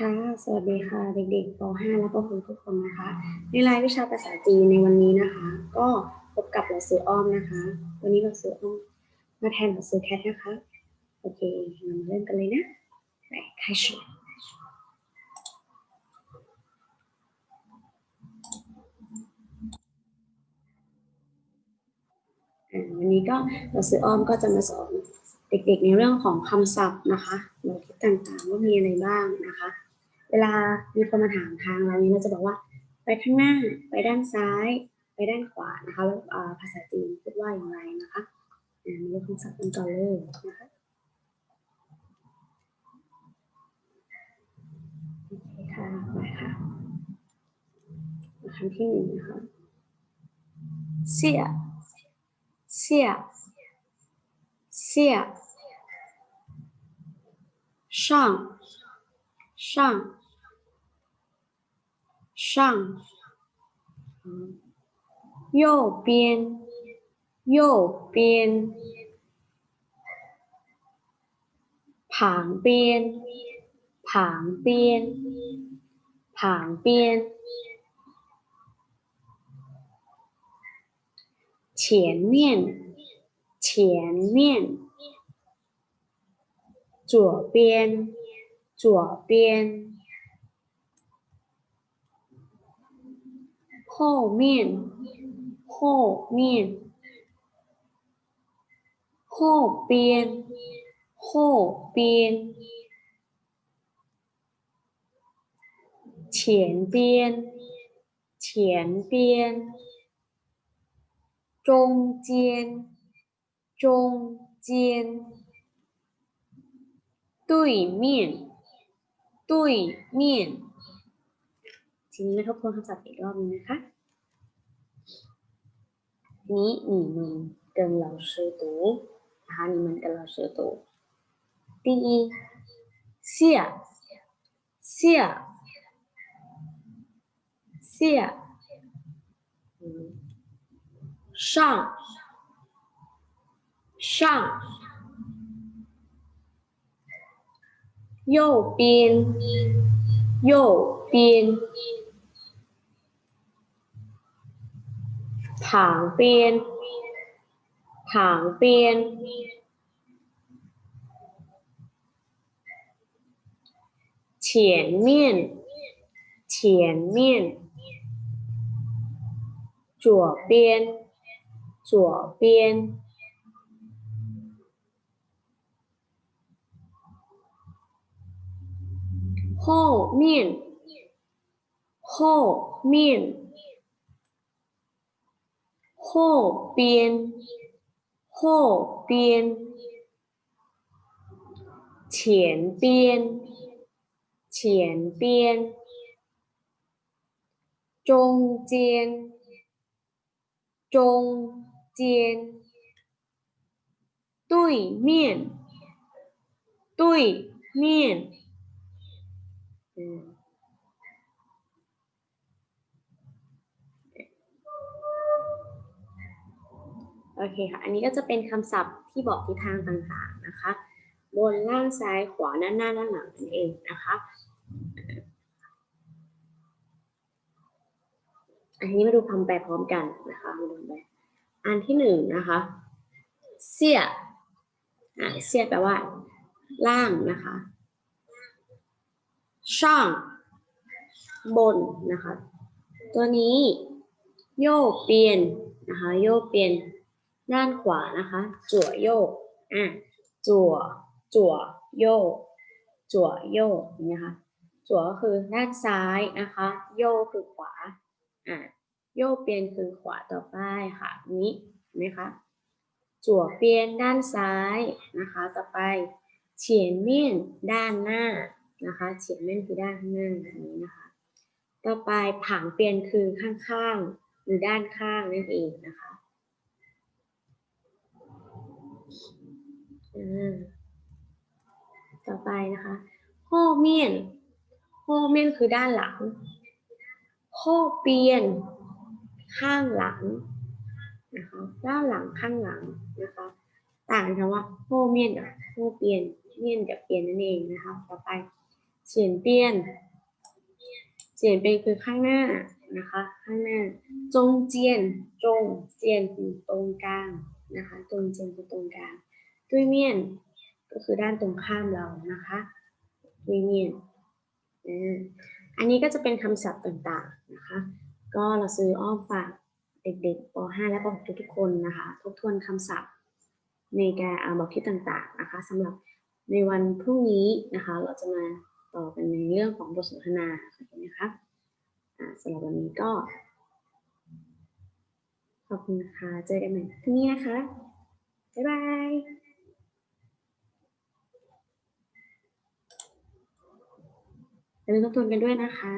ค่ะ สวัสดีค่ะ เด็กๆป .5 และป .6 ทุกคนนะคะ ในรายวิชาภาษาจีนในวันนี้นะคะ ก็พบกับหนังสืออ้อมนะคะ วันนี้หนังสืออ้อมมาแทนหนังสือแคทนะคะ โอเคเรามาเริ่มกันเลยนะไป开始อ่าวันนี้ก็หนังสืออ้อมก็จะมาสอนเด็กๆในเรื่องของคำศัพท์นะคะหลักคิดต่างๆว่ามีอะไรบ้างนะคะ เวลามีคนมาถามทางเรานี่เราจะบอกว่า ไปข้างหน้า ไปด้านซ้าย ไปด้านขวานะคะแล้วภาษาจีนพูดว่าอย่างไรนะคะอ่ามาดูคำศัพท์กันก่อนเลยนะคะโอเคค่ะมาค่ะมาคำที่หนึ่งนะคะเสียเสียเสีย上上上，右边，右边，旁边，旁边，旁边，前面，前面，左边，左边。后面，后面，后边，后边，前边，前边，中间，中间，对面， 对面。ทีนี้มาทบทวนคำศัพท์อีกรอบนึงนะคะทีนี้你们跟老师读นะคะ你们跟老师读第一下下下嗯上上 右边右边旁边，旁边，前面，前面，左边，左边，后面，后面。后边，后边，前边，前边，中间，中间，对面，对面，嗯。 โอเคค่ะ อันนี้ก็จะเป็นคำศัพท์ที่บอกทิศทางต่างๆนะคะ บนล่างซ้ายขวาด้าหน้าด้านหลังนั่นเองนะคะ อันนี้มาดูคำแปลพร้อมกันนะคะมาดูคำแปลอันที่หนึ่งนะคะ เสียอ่าเสียแปลว่า ล่างนะคะ ช่าง บนนะคะ ตัวนี้ โยกเปลี่ยนนะคะ โยกเปลี่ยนด้านขวานะคะ จั่วโยกอะจั่วจั่วโยก จั่วโยกอย่างนี้ค่ะจั่วก็คือด้านซ้ายนะคะ โยกคือขวาอะโยกเปลี่ยนคือขวาต่อไปค่ะนี้เห็นไหมคะจั่วเปลี่ยนด้านซ้ายนะคะ ต่อไปเฉียนเมี่ยนด้านหน้า นะคะเฉียนเม่นคือด้านข้างหน้าแบบนี้นะคะ ต่อไปผังเปลี่ยนคือข้างๆ หรือด้านข้างนั่นเองนะคะต่อไปนะคะโฮเมียนโฮเมียนคือด้านหลังโฮเปียน ข้างหลังนะคะด้านหลังข้างหลังนะคะ ต่างกันคำว่าโฮเมียนกับโฮเปียนเมียนกับเปียนนั่นเองนะคะ ต่อไป เฉียนเตี้ยนเฉียนเป็นคือข้างหน้านะคะ ข้างหน้า จงเจียน จงเจียนคือตรงกลางนะคะจงเจียนคือตรงกลางตุ้ยเมียนก็คือด้านตรงข้ามเรานะคะตุ้ยเมียนอันนี้ก็จะเป็นคำศัพท์ต่างๆนะคะ ก็เราซื้ออ้อมฝากเด็กๆป .5 และป .6 ทุกๆคนนะคะทบทวนคำศัพท์ในการอ่าบอกที่ต่างๆนะคะสำหรับในวันพรุ่งนี้นะคะ เราจะมา ต่อกันในเรื่องของบทสนทนาโอเคไหมคะสำหรับวันนี้ก็ ขอบคุณนะคะเจอกันใหม่พรุ่งนี้นะคะ บ๊ายบายอย่าลืมทบทวนกันด้วยนะคะ